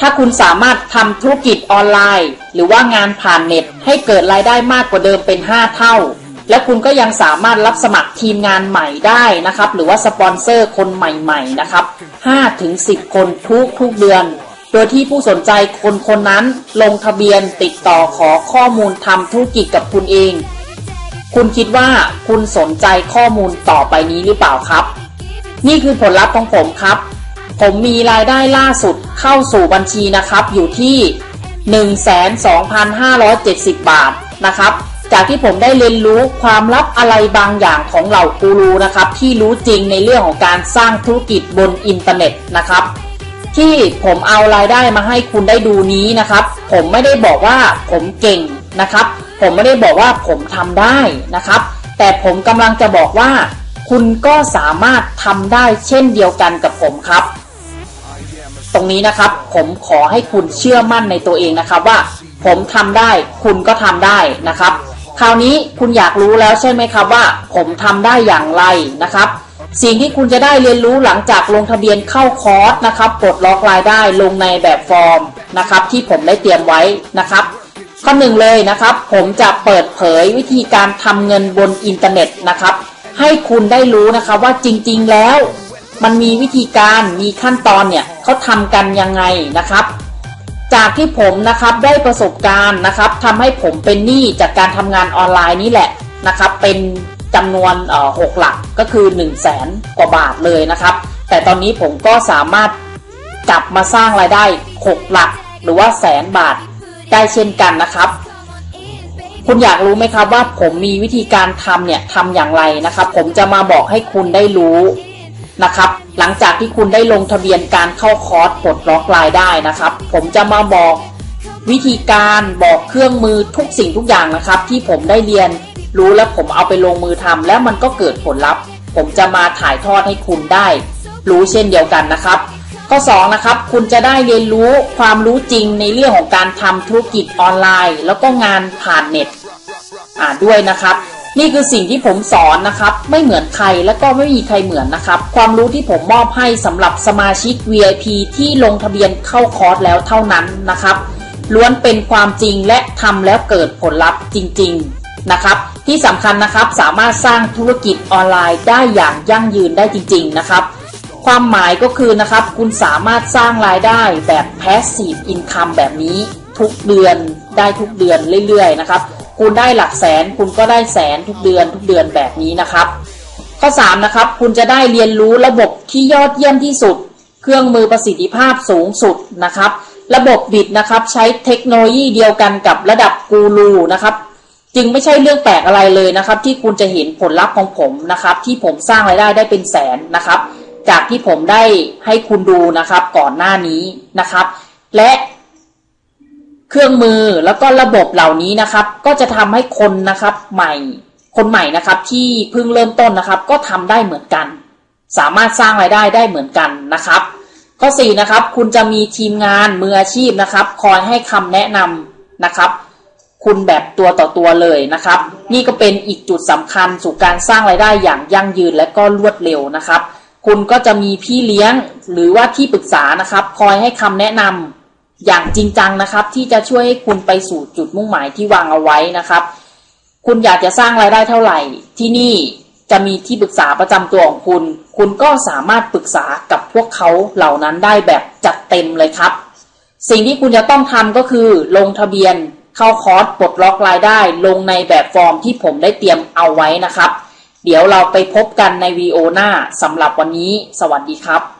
ถ้าคุณสามารถทำธุรกิจออนไลน์ หรือว่างานผ่านเน็ต ให้เกิดรายได้มากกว่าเดิมเป็น 5 เท่า และคุณก็ยังสามารถรับสมัครทีมงานใหม่ได้นะครับ หรือว่าสปอนเซอร์คนใหม่ๆนะครับ5ถึง10 คนทุกทุกเดือน โดยที่ผู้สนใจคนคนนั้นลงทะเบียนติดต่อขอข้อมูลทำธุรกิจกับคุณเอง คุณคิดว่าคุณสนใจข้อมูลต่อไปนี้หรือเปล่าครับ นี่คือผลลัพธ์ของผมครับ ผมมีรายได้ล่าสุดเข้าสู่บัญชีนะครับ อยู่ที่ 12,570 บาทนะครับ จากที่ผมได้เรียนรู้ความลับอะไรบางอย่างของเหล่ากูรูนะครับ ที่รู้จริงในเรื่องของการสร้างธุรกิจบนอินเทอร์เน็ตนะครับ ที่ผมเอารายได้มาให้คุณได้ดูนี้นะครับ ผมไม่ได้บอกว่าผมเก่งนะครับ ผมไม่ได้บอกว่าผมทำได้นะครับ แต่ผมกำลังจะบอกว่าคุณก็สามารถทำได้เช่นเดียวกันกับผมครับ ตรงนี้นะครับ ผมขอให้คุณเชื่อมั่นในตัวเองนะครับว่า ผมทำได้ คุณก็ทำได้นะครับ คราวนี้คุณอยากรู้แล้วใช่ไหมครับว่า ผมทำได้อย่างไรนะครับสิ่งที่คุณจะได้เรียนรู้หลังจากลงทะเบียนเข้าคอร์สนะครับปลดล็อกรายได้ลงในแบบฟอร์มนะครับ ที่ผมได้เตรียมไว้นะครับ ข้อหนึ่งเลยนะครับ ผมจะเปิดเผยวิธีการทำเงินบนอินเทอร์เน็ตนะครับ ให้คุณได้รู้นะครับว่าจริง ๆ แล้ว มันมีวิธีการมีขั้นตอนเนี่ยเขาทำกันยังไงนะครับ จากที่ผมนะครับได้ประสบการณ์นะครับทำให้ผมเป็นหนี้จากการทำงานออนไลน์นี่แหละนะครับ เป็นจำนวนหกหลักก็คือ1นึ่งแสนกว่าบาทเลยนะครับ แต่ตอนนี้ผมก็สามารถกลับมาสร้างรายได้หกหลัก หรือว่าแสนบาทได้เช่นกันนะครับ คุณอยากรู้ไหมครับว่าผมมีวิธีการทำเนี่ยทำอย่างไรนะครับ ผมจะมาบอกให้คุณได้รู้ นะครับ หลังจากที่คุณได้ลงทะเบียนการเข้าคอร์สปลดล็อกรายได้นะครับ ผมจะมาบอกวิธีการบอกเครื่องมือทุกสิ่งทุกอย่างนะครับ ที่ผมได้เรียนรู้แล้วผมเอาไปลงมือทำแล้วมันก็เกิดผลลัพธ์ ผมจะมาถ่ายทอดให้คุณได้ รู้เช่นเดียวกันนะครับ ข้อ2นะครับคุณจะได้เรียนรู้ความรู้จริงในเรื่องของการทำธุรกิจออนไลน์ แล้วก็งานผ่านเน็ตอ่าด้วยนะครับ นี่คือสิ่งที่ผมสอนนะครับ ไม่เหมือนใครและก็ไม่มีใครเหมือนนะครับ ความรู้ที่ผมมอบให้สำหรับสมาชิก VIP ที่ลงทะเบียนเข้าคอร์สแล้วเท่านั้นนะครับล้วนเป็นความจริงและทำแล้วเกิดผลลัพธ์จริง ๆนะครับ ที่สำคัญนะครับสามารถสร้างธุรกิจออนไลน์ได้อย่างยั่งยืนได้จริง ๆนะครับ ความหมายก็คือนะครับ คุณสามารถสร้างรายได้แบบ passive income แบบนี้ทุกเดือนได้ทุกเดือนเรื่อยๆนะครับ คุณได้หลักแสน คุณก็ได้แสนทุกเดือนทุกเดือนแบบนี้นะครับ ข้อ3นะครับคุณจะได้เรียนรู้ระบบที่ยอดเยี่ยมที่สุด เครื่องมือประสิทธิภาพสูงสุดนะครับ ระบบบิดนะครับใช้เทคโนโลยีเดียวกันกับระดับกูรูนะครับจึงไม่ใช่เรื่องแปลกอะไรเลยนะครับ ที่คุณจะเห็นผลลัพธ์ของผมนะครับ ที่ผมสร้างรายได้ได้เป็นแสนนะครับ จากที่ผมได้ให้คุณดูนะครับก่อนหน้านี้นะครับ และ เครื่องมือแล้วก็ระบบเหล่านี้นะครับ ก็จะทำให้คนนะครับใหม่ คนใหม่นะครับที่เพิ่งเริ่มต้นนะครับ ก็ทำได้เหมือนกัน สามารถสร้างรายได้ได้เหมือนกันนะครับ ข้อ4นะครับ คุณจะมีทีมงานมืออาชีพนะครับ คอยให้คำแนะนำนะครับ คุณแบบตัวต่อตัวเลยนะครับ นี่ก็เป็นอีกจุดสำคัญสู่การสร้างรายได้อย่างยั่งยืนและก็รวดเร็วนะครับ คุณก็จะมีพี่เลี้ยงหรือว่าที่ปรึกษานะครับ คอยให้คำแนะนำ อย่างจริงจังนะครับ ที่จะช่วยให้คุณไปสู่จุดมุ่งหมายที่วางเอาไว้นะครับ คุณอยากจะสร้างรายได้เท่าไหร่ ที่นี่จะมีที่ปรึกษาประจำตัวของคุณ คุณก็สามารถปรึกษากับพวกเขาเหล่านั้นได้แบบจัดเต็มเลยครับ สิ่งที่คุณจะต้องทำก็คือลงทะเบียนเข้าคอร์สปลดล็อกรายได้ ลงในแบบฟอร์มที่ผมได้เตรียมเอาไว้นะครับ เดี๋ยวเราไปพบกันในวีโอหน้าสำหรับวันนี้ สวัสดีครับ